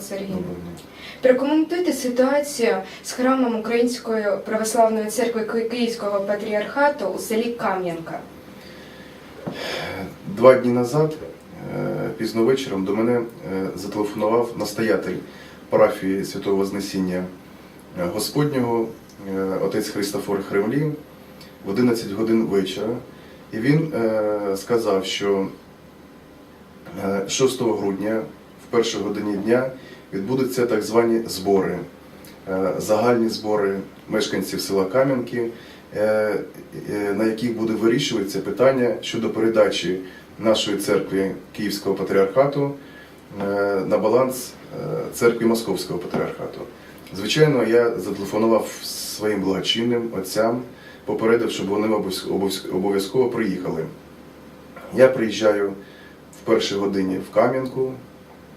Сергій. Прокоментуйте ситуацію з храмом Української православної церкви Київського патріархату у селі Кам'янка. Два дні назад, е, пізно вечором, до мене е, зателефонував настоятель парафії Святого Вознесіння е, Господнього, отець Христофор Хремлі, в 11 годин вечора. І він сказав, що е, 6 грудня, першій годині дня, відбудуться так звані збори, е, загальні збори мешканців села Кам'янки, е, е, на яких буде вирішуватися питання щодо передачі нашої церкви Київського патріархату на баланс церкви Московського патріархату. Звичайно, я зателефонував своїм благочинним отцям, попередив, щоб вони обов'язково приїхали. Я приїжджаю в першій годині в Кам'янку.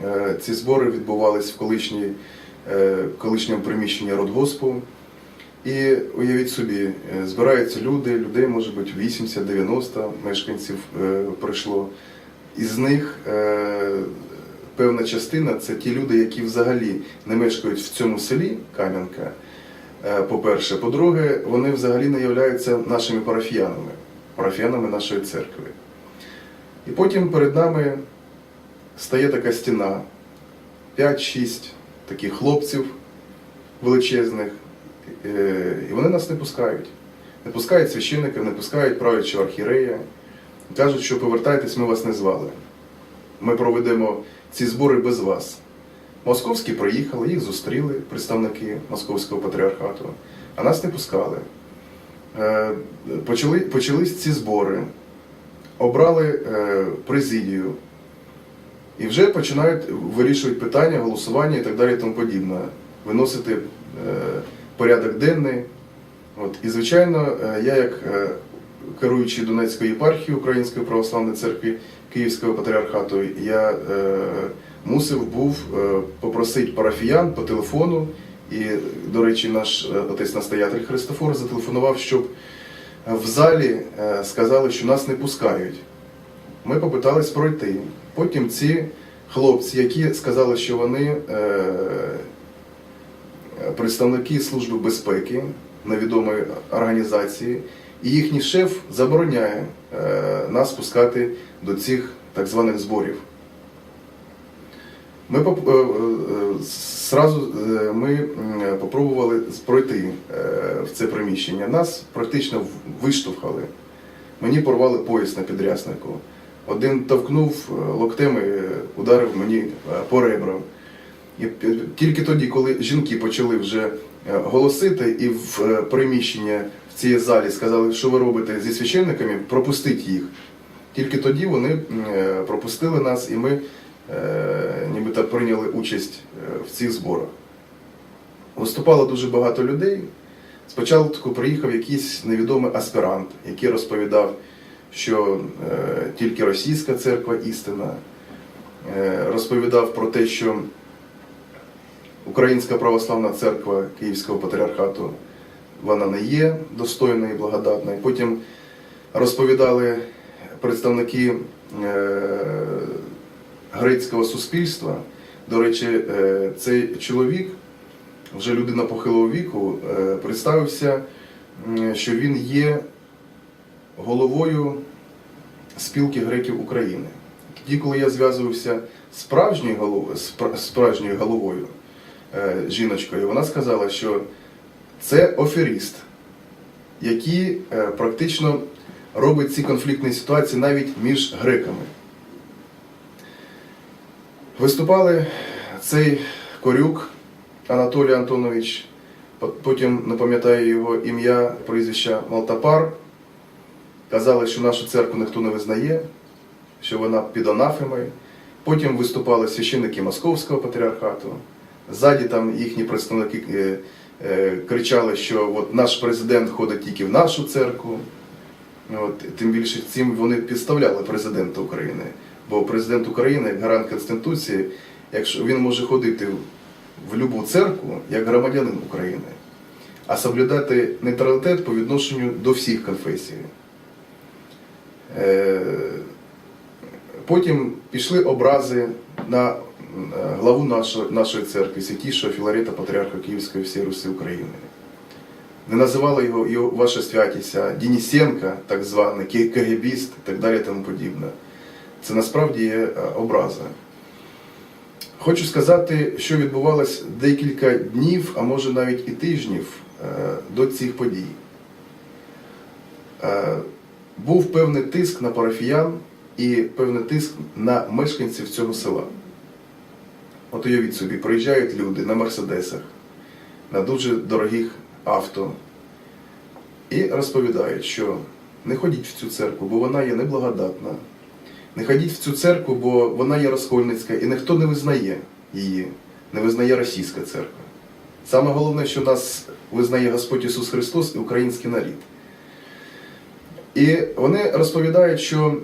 Е, Ці збори відбувались в колишній, е, колишньому приміщенні Родгоспу. І уявіть собі, е, збираються люди, людей може бути 80-90 мешканців прийшло. Із них певна частина це ті люди, які взагалі не мешкають в цьому селі Кам'янка. По-перше, по-друге, вони взагалі не являються нашими парафіянами, парафіянами нашої церкви. І потім перед нами стає така стіна, 5-6 таких хлопців величезних, Е, і вони нас не пускають. Не пускають священників, не пускають правячого архірея. Кажуть, що повертайтесь, ми вас не звали. Ми проведемо ці збори без вас. Московські приїхали, їх зустріли представники Московського патріархату, а нас не пускали. Е, Почали, почались ці збори, обрали е, президію і вже починають вирішувати питання, голосування і так далі і тому подібне. Виносити е, порядок денний. От. І, звичайно, е, я, як е, керуючий Донецької єпархії Української православної церкви Київського патріархату, я мусив був попросити парафіян по телефону. І, до речі, наш отець настоятель Христофор зателефонував, щоб в залі сказали, що нас не пускають. Ми попитались пройти. Потім ці хлопці, які сказали, що вони е, представники Служби безпеки невідомої організації, і їхній шеф забороняє е, нас пускати до цих так званих зборів. Ми е, зразу е, ми попробували пройти в це приміщення. Нас практично виштовхали. Мені порвали пояс на підряснику. Один товкнув е, локтем і ударив мені е, по ребрам. І тільки тоді, коли жінки почали вже е, голосити і в приміщення в цій залі сказали, що ви робите зі священниками, пропустіть їх. Тільки тоді вони пропустили нас, і ми нібито прийняли участь в цих зборах. Виступало дуже багато людей. Спочатку приїхав якийсь невідомий аспірант, який розповідав, що е, тільки російська церква істина, е, розповідав про те, що Українська православна церква Київського патріархату вона не є достойною і благодатною. Потім розповідали представники е, грецького суспільства. До речі, цей чоловік, вже людина похилого віку, представився, що він є головою спілки греків України. Тоді, коли я зв'язувався з справжньою головою, справжньою головою е, жіночкою, вона сказала, що це оферіст, який е, практично робить ці конфліктні ситуації навіть між греками. Виступали цей корюк Анатолій Антонович, потім не пам'ятаю його ім'я, прізвища Малтапар. Казали, що нашу церкву ніхто не визнає, що вона під анафемою. Потім виступали священники Московського патріархату. Ззаді там їхні представники е, е, кричали, що от наш президент ходить тільки в нашу церкву. От, тим більше цим вони підставляли президента України. Бо президент України, як гарант Конституції, якщо він може ходити в будь-яку церкву як громадянин України, а соблюдати нейтралітет по відношенню до всіх конфесій. Е, Потім пішли образи на е, главу нашої, церкви, святішого Філарета Патріарха Київської всієї Руси України. Не називали його, його ваша святість, а Дінісенка, так званий, КГБіст і так далі тому подібне. Це насправді є е, образа. Хочу сказати, що відбувалось декілька днів, а може навіть і тижнів до цих подій. Був певний тиск на парафіян і певний тиск на мешканців цього села. От уявіть собі, приїжджають люди на мерседесах, на дуже дорогих авто і розповідають, що не ходіть в цю церкву, бо вона є неблагодатна. Не ходіть в цю церкву, бо вона є розкольницька, і ніхто не визнає її, не визнає російська церква. Саме головне, що нас визнає Господь Ісус Христос і український народ. І вони розповідають, що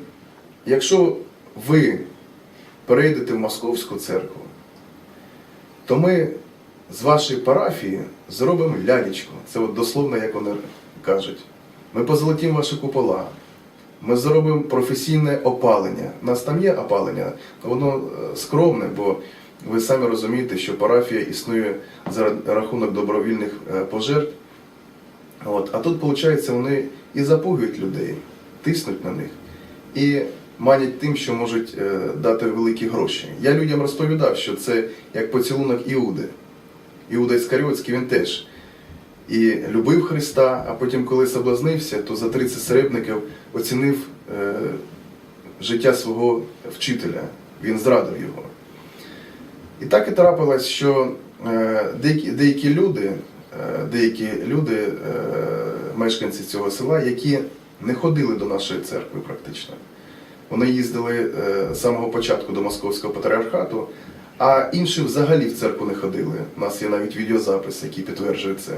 якщо ви перейдете в Московську церкву, то ми з вашої парафії зробимо лялечку. Це от дословно, як вони кажуть. Ми позолотимо ваші купола, ми зробимо професійне опалення. У нас там є опалення, воно е, скромне, бо ви самі розумієте, що парафія існує за рахунок добровільних е, пожертв. От. А тут, виходить, вони і запугують людей, тиснуть на них і манять тим, що можуть е, дати великі гроші. Я людям розповідав, що це як поцілунок Іуди. Іуда Іскаріотський він теж і любив Христа, а потім, коли соблазнився, то за 30 серебників оцінив е, життя свого вчителя. Він зрадив його. І так і трапилось, що е, деякі, деякі люди, деякі люди, е, мешканці цього села, які не ходили до нашої церкви практично. Вони їздили е, з самого початку до Московського патріархату, а інші взагалі в церкву не ходили. У нас є навіть відеозапис, який підтверджує це.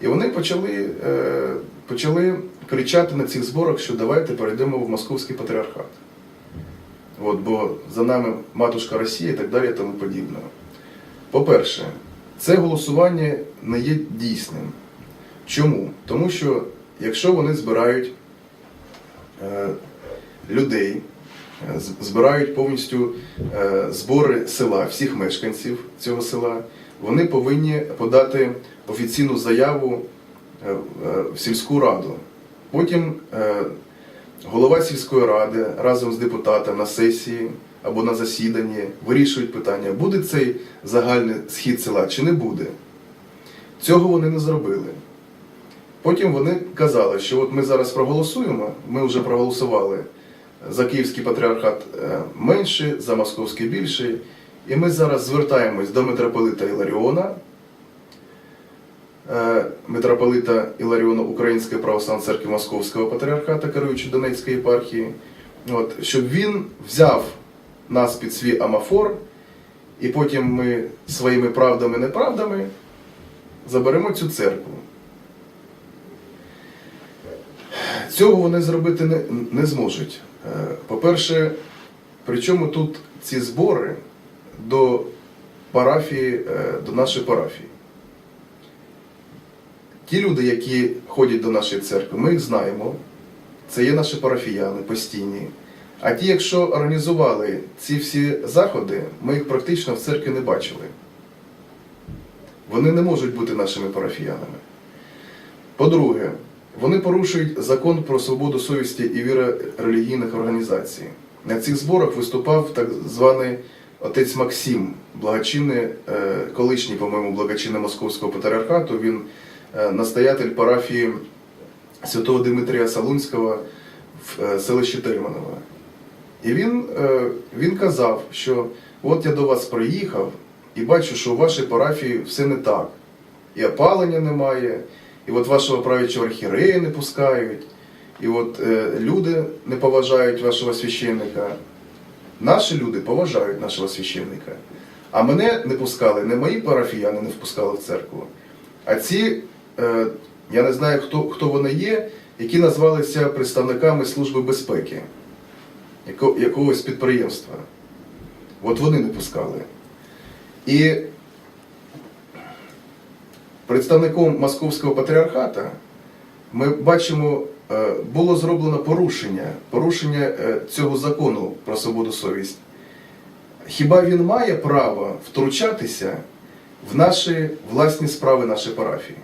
І вони почали, е, почали кричати на цих зборах, що давайте перейдемо в Московський патріархат. От, бо за нами матушка Росія і так далі і тому подібне. По-перше, це голосування не є дійсним. Чому? Тому що якщо вони збирають е, людей, е, збирають повністю е, збори села, всіх мешканців цього села, вони повинні подати офіційну заяву в сільську раду. Потім голова сільської ради разом з депутатом на сесії або на засіданні вирішують питання, буде цей загальний схід села чи не буде. Цього вони не зробили. Потім вони казали, що от ми зараз проголосуємо, ми вже проголосували за Київський патріархат е, менший, за Московський більший, і ми зараз звертаємось до митрополита Іларіона, е, митрополита Іларіона Української православної церкви Московського патріархата, керуючи Донецької єпархії, от, щоб він взяв нас під свій амафор, і потім ми своїми правдами неправдами заберемо цю церкву. Цього вони зробити не, не зможуть. Е, По-перше, причому тут ці збори до парафії, е, до нашої парафії. Ті люди, які ходять до нашої церкви, ми їх знаємо. Це є наші парафіяни постійні. А ті, якщо організували ці всі заходи, ми їх практично в церкві не бачили. Вони не можуть бути нашими парафіянами. По-друге, вони порушують закон про свободу совісті і віри релігійних організацій. На цих зборах виступав так званий отець Максим, благочинний, е, колишній, по-моєму, благочинний Московського патріархату. Він е, настоятель парафії святого Димитрія Салунського в е, селищі Тельманово. І він, е, він казав, що от я до вас приїхав і бачу, що у вашій парафії все не так. І опалення немає, і от вашого правячого архірея не пускають, і от е, люди не поважають вашого священника. Наші люди поважають нашого священника. А мене не пускали, не мої парафіяни не впускали в церкву. А ці, е, я не знаю, хто, хто вони є, які назвалися представниками Служби безпеки яко- якогось підприємства. От вони не пускали. І представником Московського патріархата ми бачимо, е, було зроблено порушення, порушення е, цього закону про свободу совісті. Хіба він має право втручатися в наші власні справи нашої парафії?